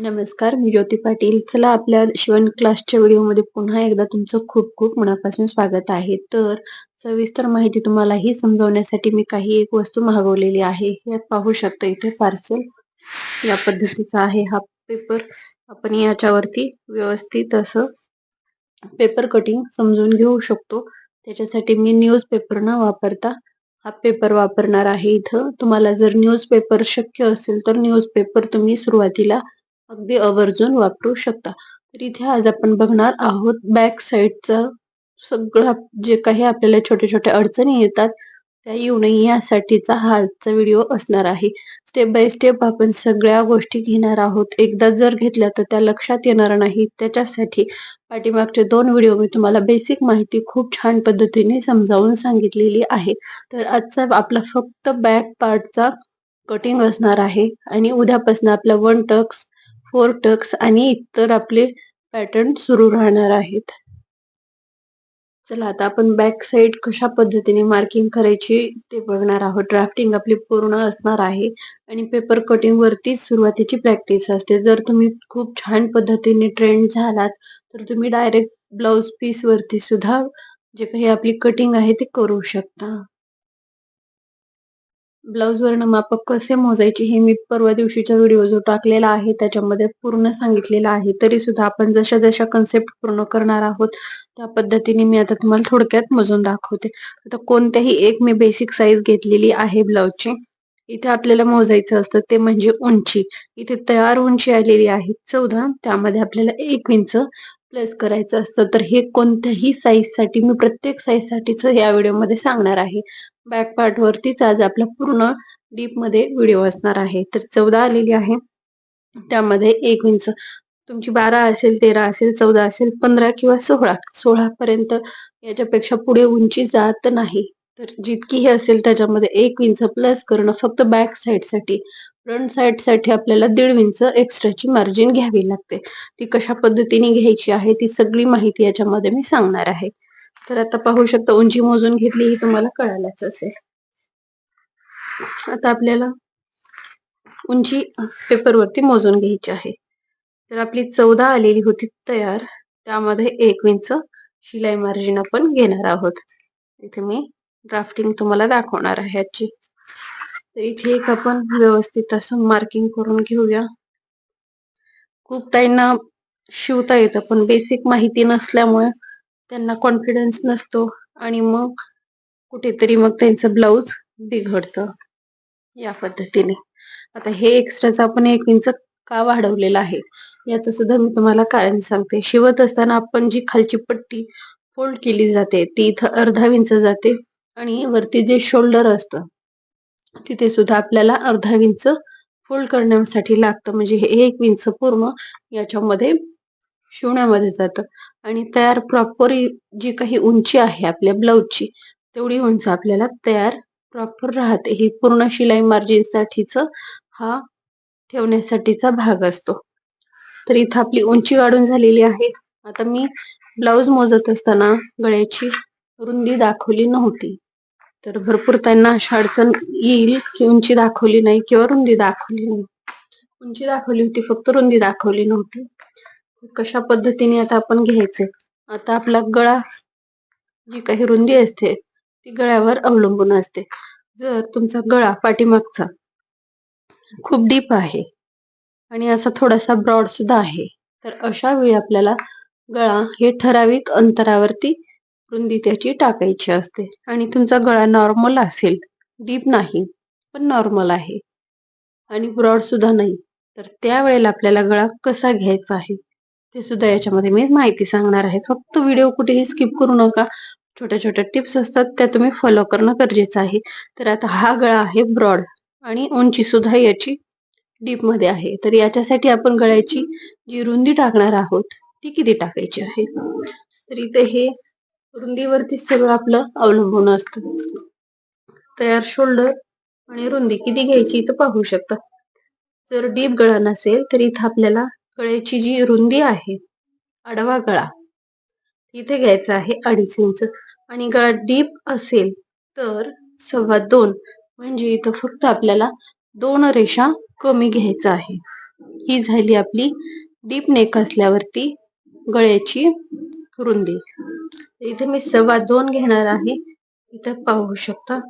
नमस्कार मी ज्योती पाटील. चला आपल्या शिवण क्लासच्या व्हिडिओमध्ये पुन्हा एकदा तुमचं खूप खूप मनापासून स्वागत आहे. तर सविस्तर माहिती तुम्हाला ही समजवण्यासाठी मी काही एक वस्तू मागवलेली आहे. हे पाहू शकता इथे पार्सल या पद्धतीचा आहे हा पेपर आपण याच्यावरती व्यवस्थित असं पेपर कटिंग समजून घेऊ शकतो. त्याच्यासाठी मी न्यूज पेपर न वापरता हा पेपर वापरणार आहे इथं. तुम्हाला जर न्यूज पेपर शक्य असेल तर न्यूज पेपर तुम्ही सुरुवातीला अगदी आवर्जून वापरू शकता. तर इथे आज आपण बघणार आहोत बॅक साईडचं सगळं जे काही आपल्याला छोट्या छोट्या अडचणी येतात त्या येऊ नये यासाठीचा हा आजचा व्हिडिओ असणार आहे. स्टेप बाय स्टेप आपण सगळ्या गोष्टी घेणार आहोत. एकदा जर घेतल्या तर त्या लक्षात येणार नाही. त्याच्यासाठी पाठीमागचे दोन व्हिडिओ मी तुम्हाला बेसिक माहिती खूप छान पद्धतीने समजावून सांगितलेली आहे. तर आजचा आपला फक्त बॅक पार्टचा कटिंग असणार आहे. आणि उद्यापासून आपला वन टक्स फोर टक्स आणि इतर आपले पॅटर्न सुरू राहणार आहेत. चला आता आपण बॅक साईड कशा पद्धतीने मार्किंग करायची ते बघणार आहोत. ड्राफ्टिंग आपली पूर्ण असणार आहे आणि पेपर कटिंग वरती सुरुवातीची प्रॅक्टिस असते. जर तुम्ही खूप छान पद्धतीने ट्रेंड झालात तर तुम्ही डायरेक्ट ब्लाउज पीस वरती सुद्धा जे काही आपली कटिंग आहे ते करू शकता. ब्लाऊजवरनं माप कसे मोजायचे हे मी परवा दिवशीचा व्हिडिओ जो टाकलेला आहे त्याच्यामध्ये पूर्ण सांगितलेलं आहे. तरी सुद्धा आपण जशा जशा कन्सेप्ट पूर्ण करणार आहोत त्या पद्धतीने मी आता तुम्हाला थोडक्यात मोजून दाखवते. आता कोणत्याही एक मी बेसिक साईज घेतलेली आहे ब्लाऊजची इथे आपल्याला मोजायचं असतं ते म्हणजे उंची. इथे तयार उंची आलेली आहे चौदा. त्यामध्ये आपल्याला एक इंच. प्लस करायचं असतं तर हे कोणत्याही साईजसाठी मी प्रत्येक साईज साठीच या व्हिडिओमध्ये सांगणार आहे. बॅक पार्ट वरतीच आज आपला पूर्ण डीपमध्ये व्हिडिओ असणार आहे. तर चौदा आलेली आहे. त्यामध्ये एक इंच तुमची बारा असेल तेरा असेल चौदा असेल पंधरा किंवा सोळा सोळा पर्यंत याच्यापेक्षा पुढे उंची जात नाही. तर जितकी ही असेल त्याच्यामध्ये एक इंच प्लस करणं फक्त बॅक साईडसाठी. फ्रंट साईडसाठी आपल्याला दीड इंच एक्स्ट्राची मार्जिन घ्यावी लागते. ती कशा पद्धतीने घ्यायची आहे ती सगळी माहिती याच्यामध्ये मी सांगणार आहे. तर आता पाहू शकता उंची मोजून घेतली ही तुम्हाला कळायलाच असेल. आता आपल्याला उंची पेपरवरती मोजून घ्यायची आहे. तर आपली चौदा आलेली होती तयार. त्यामध्ये एक इंच शिलाई मार्जिन आपण घेणार आहोत. इथे मी ड्राफ्टिंग तुम्हाला दाखवणार आहे याची. तर इथे एक आपण व्यवस्थित असं मार्किंग करून घेऊया. खूप ताईंना शिवता येतं पण बेसिक माहिती नसल्यामुळे त्यांना कॉन्फिडन्स नसतो आणि मग कुठेतरी मग त्यांचं ब्लाऊज बिघडतं या पद्धतीने. आता हे एक्स्ट्राच आपण एक इंच का वाढवलेलं आहे याचं सुद्धा मी तुम्हाला कारण सांगते. शिवत असताना आपण जी खालची पट्टी फोल्ड केली जाते ती इथं अर्धा इंच जाते आणि वरती जे शोल्डर असतं तिथे सुद्धा आपल्याला अर्धा इंच फोल्ड करण्यासाठी लागतं. म्हणजे हे एक इंच पूर्ण याच्यामध्ये शिवण्यामध्ये जातं. आणि तयार प्रॉपर जी काही उंची आहे आपल्या ब्लाऊजची तेवढी उंच आपल्याला तयार प्रॉपर राहते. ही पूर्ण शिलाई मार्जिन साठीच हा ठेवण्यासाठीचा भाग असतो. तर इथं आपली उंची वाढून झालेली आहे. आता मी ब्लाऊज मोजत असताना गळ्याची रुंदी दाखवली नव्हती. तर भरपूर त्यांना अशा अडचण येईल की उंची दाखवली नाही किंवा रुंदी दाखवली नाही. उंची दाखवली होती फक्त रुंदी दाखवली नव्हती. कशा पद्धतीने आता आपण घ्यायचे? आता आपला गळा जी काही रुंदी असते ती गळ्यावर अवलंबून असते. जर तुमचा गळा पाठीमागचा खूप डीप आहे आणि असा थोडासा ब्रॉड सुद्धा आहे तर अशा वेळी आपल्याला गळा हे ठराविक अंतरावरती रुंदी त्याची टाकायची असते. आणि तुमचा गळा नॉर्मल असेल डीप नाही पण नॉर्मल आहे. आणि ब्रॉड सुद्धा नाही. तर त्यावेळेला आपल्याला गळा कसा घ्यायचा आहे ते सुद्धा याच्यामध्ये मी माहिती सांगणार आहे. फक्त व्हिडिओ कुठेही स्किप करू नका. छोट्या छोट्या टिप्स असतात त्या तुम्ही फॉलो करणं गरजेचं आहे. तर आता हा गळा आहे ब्रॉड आणि उंची सुद्धा याची डीपमध्ये आहे. तर याच्यासाठी आपण गळ्याची जी रुंदी टाकणार आहोत ती किती टाकायची आहे? तर इथे हे रुंदीवरती सगळं आपलं अवलंबून असतं. तयार शोल्डर आणि रुंदी किती घ्यायची इथं पाहू शकता. जर डीप गळा नसेल तर इथं आपल्याला गळ्याची जी रुंदी आहे आडवा गळा इथे घ्यायचा आहे अडीच इंच. आणि गळा डीप असेल तर सव्वा दोन. म्हणजे इथं फक्त आपल्याला दोन रेषा कमी घ्यायचा आहे. ही झाली आपली डीप नेक असल्यावरती गळ्याची रुंदी इथे मी सव्वा दोन घेणार आहे. इथं पाहू शकता.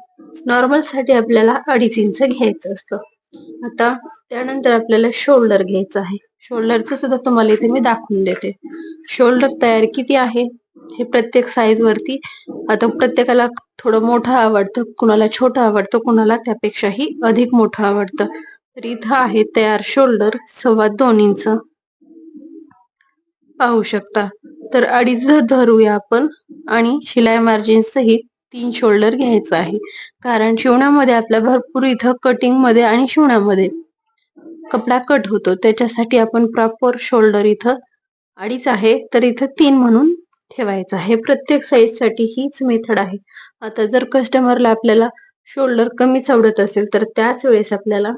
नॉर्मलसाठी आपल्याला अडीच इंच घ्यायचं असतं. आता त्यानंतर आपल्याला शोल्डर घ्यायचं आहे. शोल्डरचं सुद्धा तुम्हाला इथे मी दाखवून देते. शोल्डर तयार किती आहे? हे प्रत्येक साईज वरती. आता प्रत्येकाला थोडं मोठं आवडतं कुणाला छोटं आवडतं कुणाला त्यापेक्षाही अधिक मोठं आवडतं. तर इथं आहे तयार शोल्डर सव्वा दोन इंच. पाहू शकता. तर अडीच धरूया आपण आणि शिलाई मार्जिन सहित तीन शोल्डर घ्यायचं आहे. कारण शिवण्यामध्ये आपल्या भरपूर इथं कटिंगमध्ये आणि शिवण्यामध्ये कपडा कट होतो. त्याच्यासाठी आपण प्रॉपर शोल्डर इथं अडीच आहे. तर इथं तीन म्हणून ठेवायचं आहे. प्रत्येक साईजसाठी हीच मेथड आहे. आता जर कस्टमरला आपल्याला शोल्डर कमीच आवडत असेल तर त्याच वेळेस आपल्याला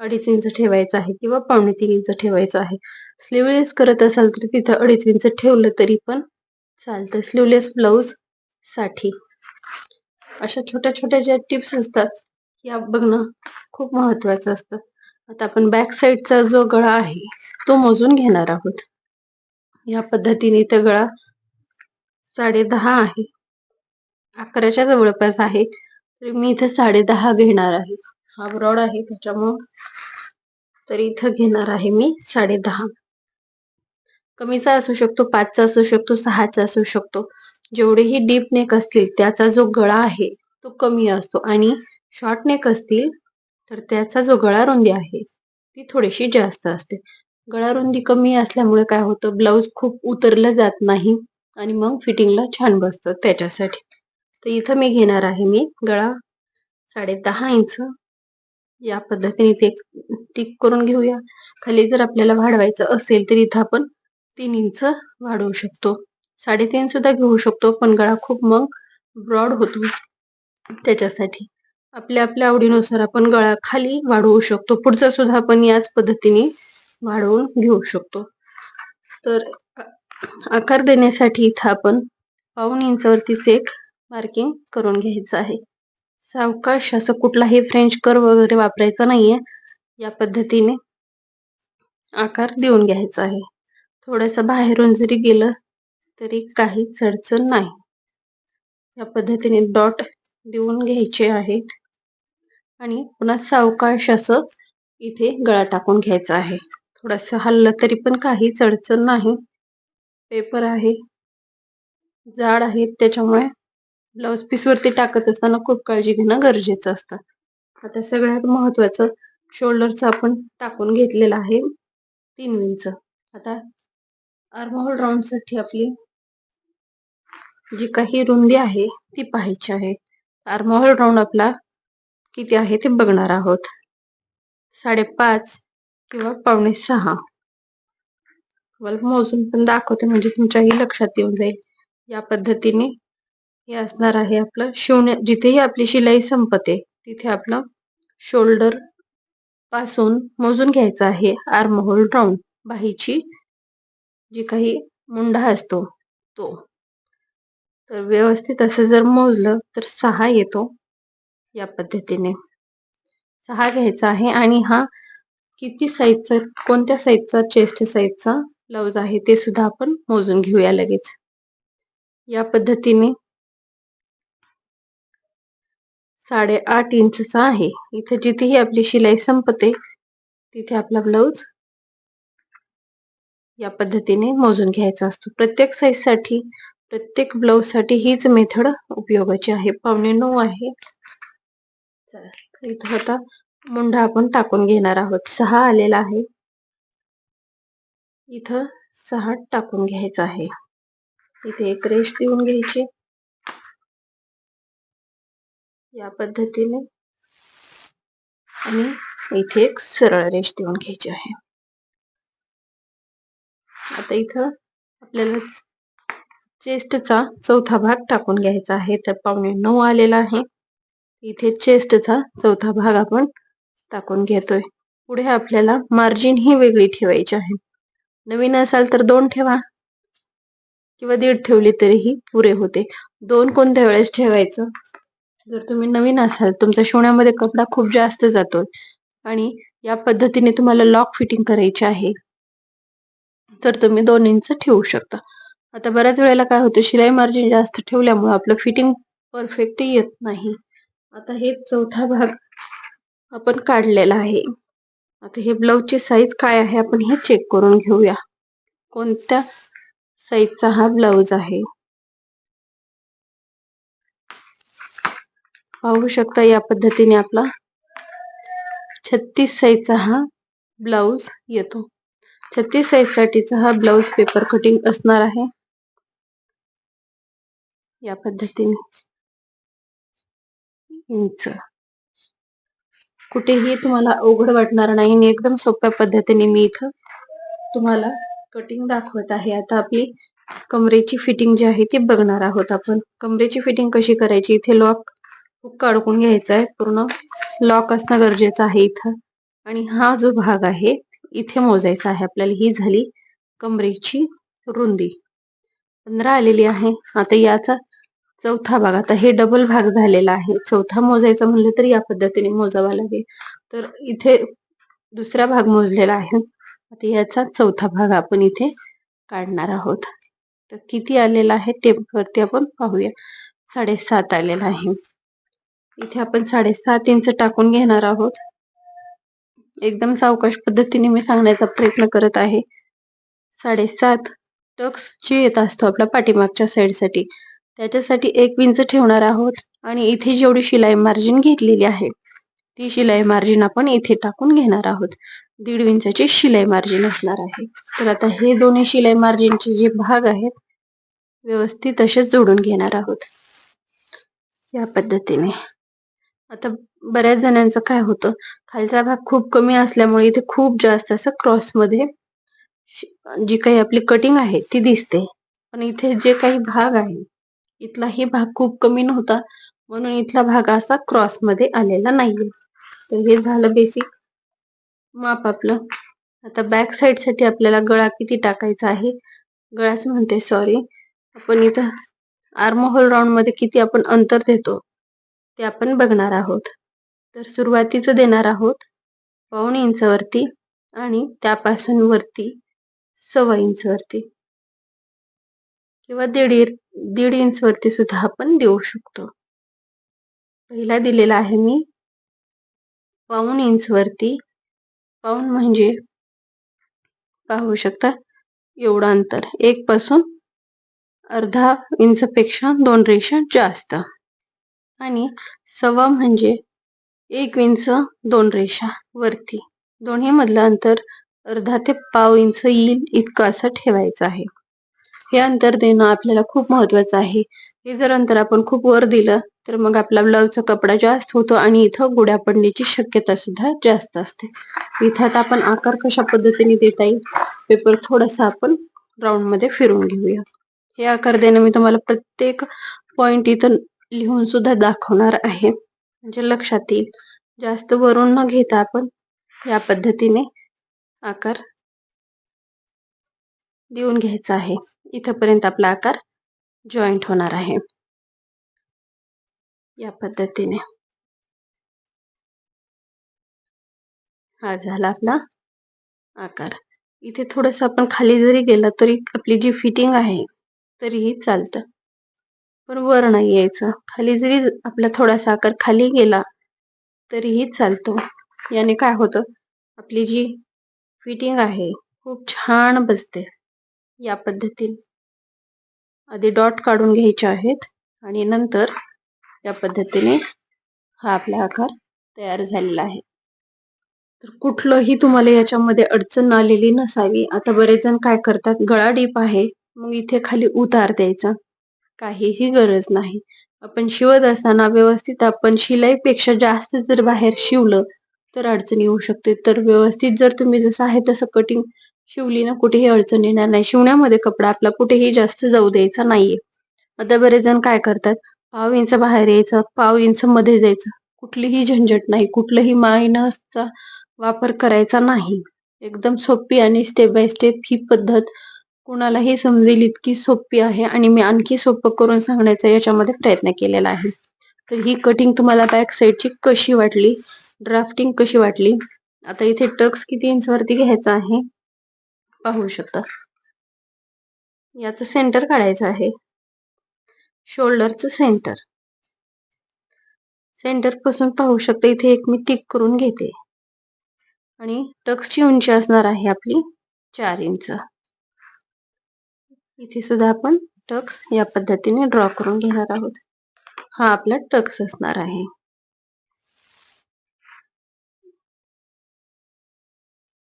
अडीच इंच ठेवायचं आहे किंवा पावणे तीन इंच ठेवायचं आहे. स्लीवलेस करत असाल तर तिथं अडीच इंच ठेवलं तरी पण चालतं. स्लीवलेस ब्लाऊजसाठी. अशा छोट्या छोट्या ज्या टिप्स असतात या बघणं खूप महत्वाचं असतं. आता आपण बॅक साईडचा जो गळा आहे तो मोजून घेणार आहोत. या पद्धतीने इथं गळा साडे दहा आहे. अकराच्या जवळपास आहे. तर मी इथं साडे दहा घेणार आहे. हा ब्रॉड आहे त्याच्यामुळं तर इथं घेणार आहे मी साडे दहा. कमीचा असू शकतो पाचचा असू शकतो सहाचा असू शकतो. जेवढेही डीप नेक असतील त्याचा जो गळा आहे तो कमी असतो. आणि शॉर्ट नेक असतील तर त्याचा जो गळा रुंदी आहे ती थोडीशी जास्त असते. गळा रुंदी कमी असल्यामुळे काय होतं ब्लाऊज खूप उतरलं जात नाही आणि मग फिटिंगला छान बसतं त्याच्यासाठी. तर इथं मी घेणार आहे मी गळा साडे दहा इंच. या पद्धतीने ते टिक करून घेऊया. खाली जर आपल्याला वाढवायचं असेल तर इथं आपण तीन इंच वाढवू शकतो. साडेतीन सुद्धा घेऊ शकतो पण गळा खूप मग ब्रॉड होतो त्याच्यासाठी. आपल्या आपल्या आवडीनुसार आपण गळा खाली वाढवू शकतो. पुढचा सुद्धा आपण याच पद्धतीने वाढवून घेऊ शकतो. तर आकार देण्यासाठी इथं आपण पाऊन इंचावरतीच एक मार्किंग करून घ्यायचं आहे. सावकाश असं कुठलाही फ्रेंच कर वगैरे वापरायचा नाहीये. या पद्धतीने आकार देऊन घ्यायचा आहे. थोडस बाहेरून जरी गेलं तरी काहीच अडचण नाही. या पद्धतीने डॉट देऊन घ्यायचे आहेत आणि पुन्हा सावकाश असं इथे गळा टाकून घ्यायचा आहे. थोडस हल्लं तरी पण काहीच अडचण नाही. पेपर आहे. जाड आहे त्याच्यामुळे ब्लाउज पीस वरती टाकत असताना खूप काळजी घेणं गरजेचं असतं. आता सगळ्यात महत्वाचं शोल्डरचं आपण टाकून घेतलेलं आहे. तीन इंच. आता आर्महोल राऊंडसाठी आपली जी काही रुंदी आहे ती पाहायची आहे. आर्महोल राऊंड आपला किती आहे ते बघणार आहोत. साडेपाच किंवा पावणे सहा. तुम्हाला मोजून पण दाखवते म्हणजे तुमच्याही लक्षात येऊन जाईल. या पद्धतीने हे असणार आहे आपलं शिवण्या जिथेही आपली शिलाई संपते तिथे आपलं शोल्डरपासून मोजून घ्यायचं आहे आर्महोल राऊंड बाहीची. जी काही मुंडा असतो तो. तर व्यवस्थित असं जर मोजलं तर सहा येतो या पद्धतीने. सहा घ्यायचा आहे आणि हा किती साईजचा कोणत्या साईजचा चेस्ट साईजचा ब्लाऊज आहे ते सुद्धा आपण मोजून घेऊया लगेच. या पद्धतीने साडेआठ इंचचा आहे. इथे जिथेही आपली शिलाई संपते तिथे आपला ब्लाऊज या पद्धतीने मोजून घ्यायचा असतो. प्रत्येक साईजसाठी प्रत्येक ब्लाऊजसाठी हीच मेथड उपयोगाची आहे. पावणे नऊ आहे. इथं आता मुंडा आपण टाकून घेणार आहोत. सहा आलेला आहे. इथं सहा टाकून घ्यायचा आहे. इथे एक रेश देऊन घ्यायची. या पद्धतीने आणि इथे एक सरळ रेश देऊन घ्यायची आहे. आता इथं आपल्याला चेस्टचा चौथा भाग टाकून घ्यायचा आहे. तर पावणे नऊ आलेला आहे. इथे चेस्टचा चौथा भाग आपण टाकून घेतोय. पुढे आपल्याला मार्जिन ही वेगळी ठेवायची आहे. नवीन असाल तर दोन ठेवा. किंवा दीड ठेवली तरीही पुरे होते. दोन कोणत्या वेळेस ठेवायचं? जर तुम्ही नवीन असाल तुमच्या शिवण्यामध्ये कपडा खूप जास्त जातोय. आणि या पद्धतीने तुम्हाला लॉक फिटिंग करायची आहे. तर तुम्ही दोन इंच ठेवू शकता. आता बऱ्याच वेळेला काय होतं शिलाई मार्जिन जास्त ठेवल्यामुळे आपलं फिटिंग परफेक्ट येत नाही. आता हे चौथा भाग आपण काढलेला आहे. आता हे ब्लाऊजची साईज काय आहे आपण हे चेक करून घेऊया. कोणत्या साईजचा हा ब्लाऊज आहे? पाहू शकता या पद्धतीने आपला छत्तीस साईजचा हा ब्लाऊज येतो. छत्तीस साईज साठीचा हा ब्लाऊज पेपर कटिंग असणार आहे. या पद्धतीने. इंच कुठेही तुम्हाला अवघड वाटणार नाही आणि एकदम सोप्या पद्धतीने मी इथं तुम्हाला कटिंग दाखवत आहे. आता आपली कमरेची फिटिंग जी आहे ती बघणार आहोत आपण. कमरेची फिटिंग कशी करायची? इथे लॉक काढून घ्यायचा आहे. पूर्ण लॉक असणं गरजेचं आहे इथं. आणि हा जो भाग आहे इथे मोजायचं आहे. आपल्याला ही झाली कमरेची रुंदी. पंधरा आलेली आहे. आता याचा चौथा भाग. आता हे डबल भाग झालेला आहे. चौथा मोजायचा म्हणलं तर या पद्धतीने मोजावा लागेल. तर इथे दुसरा भाग मोजलेला आहे. आता याचा चौथा भाग आपण इथे काढणार आहोत. तर किती आलेला आहे? टेपवरती आपण पाहूया. साडेसात आलेला आहे. इथे आपण साडेसात इंच टाकून घेणार आहोत. एकदम सावकाश पद्धतीने मी सांगण्याचा प्रयत्न करत आहे. साडेसात टक्स जे येत असतो आपल्या पाठीमागच्या साईडसाठी त्याच्यासाठी एक विंच ठेवणार आहोत आणि इथे जेवढी शिलाई मार्जिन घेतलेली आहे ती शिलाई मार्जिन आपण इथे टाकून घेणार आहोत. दीड इंचाची शिलाई मार्जिन असणार आहे. तर आता हे दोन्ही शिलाई मार्जिनचे जे भाग आहेत व्यवस्थित असेच जोडून घेणार आहोत. या पद्धतीने. आता बऱ्याच जणांचं काय होतं? खालचा भाग खूप कमी असल्यामुळे इथे खूप जास्त असं क्रॉसमध्ये जी काही आपली कटिंग आहे ती दिसते. पण इथे जे काही भाग आहे इथलाही भाग खूप कमी नव्हता. म्हणून इथला भाग असा क्रॉसमध्ये आलेला नाहीये. तर हे झालं बेसिक माप आपलं. आता बॅक साइडसाठी आपल्याला गळा किती टाकायचा आहे? गळाच म्हणते सॉरी आपण इथं आर्महोल राऊंडमध्ये किती आपण अंतर देतो? ते आपण बघणार आहोत. तर सुरुवातीचं देणार आहोत पाऊण इंचवरती आणि त्यापासून वरती सव्वा इंचवरती किंवा दीड दीड इंच वरती सुद्धा आपण देऊ शकतो. पहिला दिलेला आहे मी पाऊण इंचवरती पाऊण म्हणजे पाहू शकता एवढं अंतर. एक पासून अर्धा इंचपेक्षा दोन रेषा जास्त. आणि सव्वा म्हणजे एक इंच दोन रेषा वरती. दोन्ही मधलं अंतर अर्धा ते पाव इंच येईल इतकं असं ठेवायचं आहे. हे अंतर देणं आपल्याला खूप महत्वाचं आहे. हे जर अंतर आपण खूप वर दिलं तर मग आपला ब्लाऊजचा कपडा जास्त होतो आणि इथं गुड्या पडण्याची शक्यता सुद्धा जास्त असते. इथं आता आपण आकार कशा पद्धतीने देता येईल पेपर थोडासा आपण राऊंडमध्ये फिरून घेऊया. हे आकार देणं मी तुम्हाला प्रत्येक पॉइंट इथं लिहून सुद्धा दाखवणार आहे. म्हणजे लक्षात येईल जास्त वरून न घेता आपण या पद्धतीने आकार देऊन घ्यायचा आहे. इथपर्यंत आपला आकार जॉईंट होणार आहे. या पद्धतीने. हा झाला आपला आकार. इथे थोडस आपण खाली जरी गेला तरी आपली जी फिटिंग आहे तरीही चालतं. पण वर नाही यायचं. खाली जरी आपला थोडासा आकार खाली गेला तरीही चालतो. याने काय होतं? आपली जी फिटिंग आहे खूप छान बसते या पद्धतीने आधी डॉट काढून घ्यायचे आहेत आणि नंतर या पद्धतीने हा आपला आकार तयार झालेला आहे. तर कुठलंही तुम्हाला याच्यामध्ये अडचण आलेली नसावी. आता बरेच जण काय करतात? गळा डीप आहे मग इथे खाली उतार द्यायचा. काहीही गरज नाही. आपण शिवत असताना व्यवस्थित आपण शिलाईपेक्षा जास्त जर बाहेर शिवलं तर अडचण येऊ शकते. तर व्यवस्थित जर तुम्ही जसं आहे तसं कटिंग शिवली ना कुठेही अडचण येणार नाही. शिवण्यामध्ये कपडा आपला कुठेही जास्त जाऊ द्यायचा नाहीये. आता बरेच जण काय करतात? पाव इंच बाहेर यायचं पाव इंच मध्ये जायचं. कुठलीही झंझट नाही. कुठलंही मायनसचा वापर करायचा नाही. एकदम सोपी आणि स्टेप बाय स्टेप ही पद्धत कुणालाही समजेल इतकी सोपी आहे आणि मी आणखी सोपं करून सांगण्याचा याच्यामध्ये प्रयत्न केलेला आहे. तर ही कटिंग तुम्हाला बॅक साईडची कशी वाटली? ड्राफ्टिंग कशी वाटली? आता इथे टक्स किती इंच वरती घ्यायचा आहे? पाहू शकता. याचं सेंटर काढायचं आहे. शोल्डरचं सेंटर सेंटरपासून पाहू शकता इथे एक मी टिक करून घेते. आणि टक्सची उंची असणार आहे आपली चार इंच इथे सुद्धा आपण टक्स या पद्धतीने ड्रॉ करून घेणार आहोत. हा आपला टक्स असणार आहे.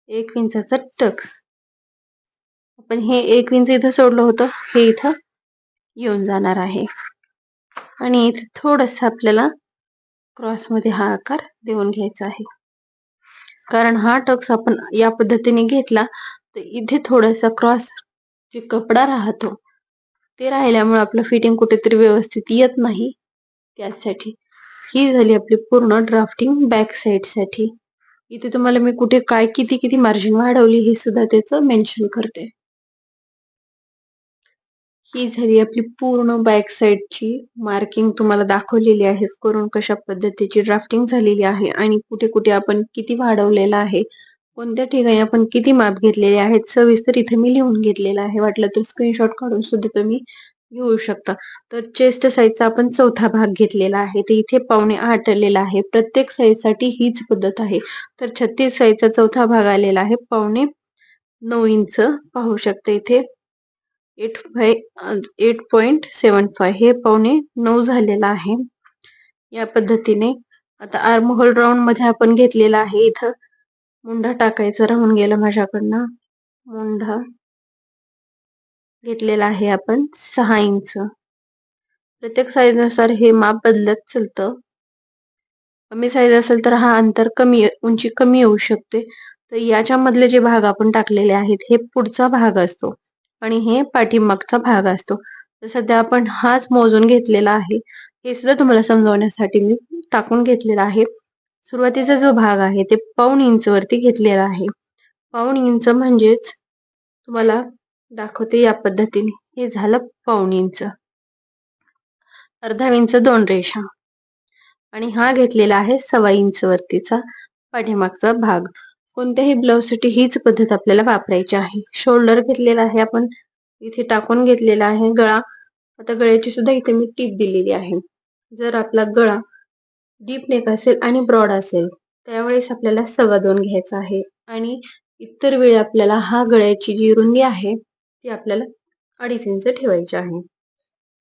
एक इंचाचा टक्स. आपण हे एक इंच इथं सोडलं होतं हे इथं येऊन जाणार आहे. आणि इथे थोडस आपल्याला क्रॉसमध्ये हा आकार देऊन घ्यायचा आहे. कारण हा टक्स आपण या पद्धतीने घेतला तर इथे थोडासा क्रॉस जे कपडा राहतो ते राहिल्यामुळे आपलं फिटिंग कुठेतरी व्यवस्थित येत नाही. त्यासाठी ही झाली आपली पूर्ण ड्राफ्टिंग बॅक साईडसाठी. इथे तुम्हाला मी कुठे काय किती किती मार्जिन वाढवली हे सुद्धा त्याचं मेन्शन करते. ही झाली आपली पूर्ण बॅक साईडची मार्किंग तुम्हाला दाखवलेली आहे. करून कशा पद्धतीची ड्राफ्टिंग झालेली आहे आणि कुठे कुठे आपण किती वाढवलेला आहे कोणत्या ठिकाणी आपण किती माप घेतलेले आहेत? सविस्तर इथे मी लिहून घेतलेला आहे. वाटलं तर स्क्रीनशॉट काढून सुद्धा तुम्ही घेऊ शकता. तर चेस्ट साईजचा आपण चौथा भाग घेतलेला आहे. ते इथे पावणे आठलेला आहे. प्रत्येक साईजसाठी हीच पद्धत आहे. तर छत्तीस साईजचा चौथा भाग आलेला आहे. पावणे नऊ इंच पाहू शकता इथे eight five eight point seven five हे पावणे नऊ झालेला आहे. या पद्धतीने आता आर्म होल राऊंडमध्ये आपण घेतलेला आहे. इथं मुंढा टाकायचा राहून गेलं माझ्याकडनं. मुंढा घेतलेला आहे आपण सहा इंच. प्रत्येक साईजनुसार हे माप बदलत चलतं. कमी साईज असेल तर हा अंतर कमी उंची कमी येऊ शकते. तर याच्यामधले जे भाग आपण टाकलेले आहेत हे पुढचा भाग असतो आणि हे पाठीमागचा भाग असतो. तर सध्या आपण हाच मोजून घेतलेला आहे. हे सुद्धा तुम्हाला समजवण्यासाठी मी टाकून घेतलेला आहे. सुरुवातीचा जो भाग आहे ते पाऊण इंच वरती घेतलेला आहे. पाऊण इंच म्हणजेच तुम्हाला दाखवते या पद्धतीने. हे झालं पाऊण इंच. अर्धा इंच दोन रेषा. आणि हा घेतलेला आहे सव्वा इंच वरतीचा पाठीमागचा भाग. कोणत्याही ब्लाऊजसाठी हीच पद्धत आपल्याला वापरायची आहे. शोल्डर घेतलेला आहे आपण. इथे टाकून घेतलेला आहे गळा. आता गळ्याची सुद्धा इथे मी टीप दिलेली आहे. जर आपला गळा डीप नेक असेल आणि ब्रॉड असेल त्यावेळेस आपल्याला सव्वा दोन घ्यायचा आहे. आणि इतर वेळी आपल्याला हा गळ्याची जी रुंदी आहे ती आपल्याला अडीच इंच ठेवायची आहे.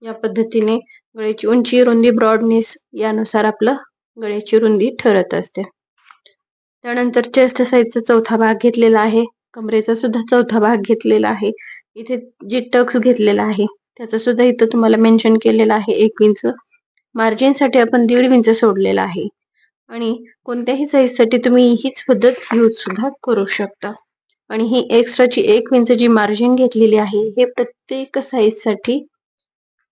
या पद्धतीने गळ्याची उंची रुंदी ब्रॉडनेस यानुसार आपलं गळ्याची रुंदी ठरत असते. त्यानंतर चेस्ट साईजचा चौथा भाग घेतलेला आहे. कमरेचा सुद्धा चौथा भाग घेतलेला आहे. इथे जे टक्स घेतलेला आहे त्याचं सुद्धा इथं तुम्हाला मेन्शन केलेलं आहे. एक इंच मार्जिनसाठी आपण दीड इंच सोडलेला आहे. आणि कोणत्याही साईजसाठी तुम्ही हीच पद्धत यूज सुद्धा करू शकता. आणि ही एक्स्ट्राची एक इंच जी मार्जिन घेतलेली आहे हे प्रत्येक साईजसाठी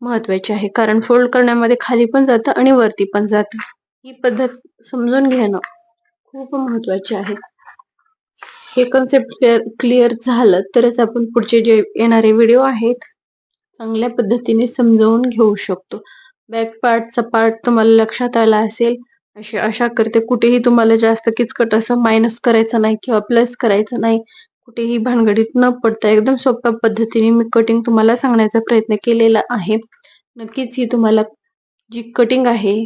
महत्त्वाचे आहे. कारण फोल्ड करण्यामध्ये खाली पण जातं आणि वरती पण जातं. ही पद्धत समजून घेणं खूप महत्त्वाचे आहे. हे कन्सेप्ट क्लिअर क्लिअर झालं तरच आपण पुढचे जे येणारे व्हिडिओ आहेत चांगल्या पद्धतीने समजावून घेऊ शकतो. बॅक पार्टचा पार्ट तुम्हाला लक्षात आला असेल अशी आशा करते कुठेही तुम्हाला जास्त किचकट असं मायनस करायचं नाही किंवा प्लस करायचं नाही कुठेही भानगडीत न पडता एकदम सोप्या पद्धतीने मी कटिंग तुम्हाला सांगण्याचा प्रयत्न केलेला आहे. नक्कीच ही तुम्हाला जी कटिंग आहे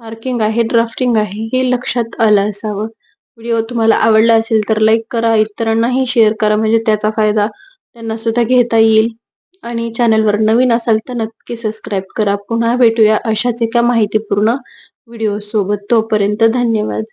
मार्किंग आहे ड्राफ्टिंग आहे हे लक्षात आलं असावं. व्हिडिओ तुम्हाला आवडला असेल तर लाईक करा इतरांनाही शेअर करा म्हणजे त्याचा फायदा त्यांना सुद्धा घेता येईल. आणि चॅनलवर नवीन असाल तर नक्की सबस्क्राईब करा. पुन्हा भेटूया अशाच एका माहितीपूर्ण व्हिडिओ सोबत. तोपर्यंत धन्यवाद.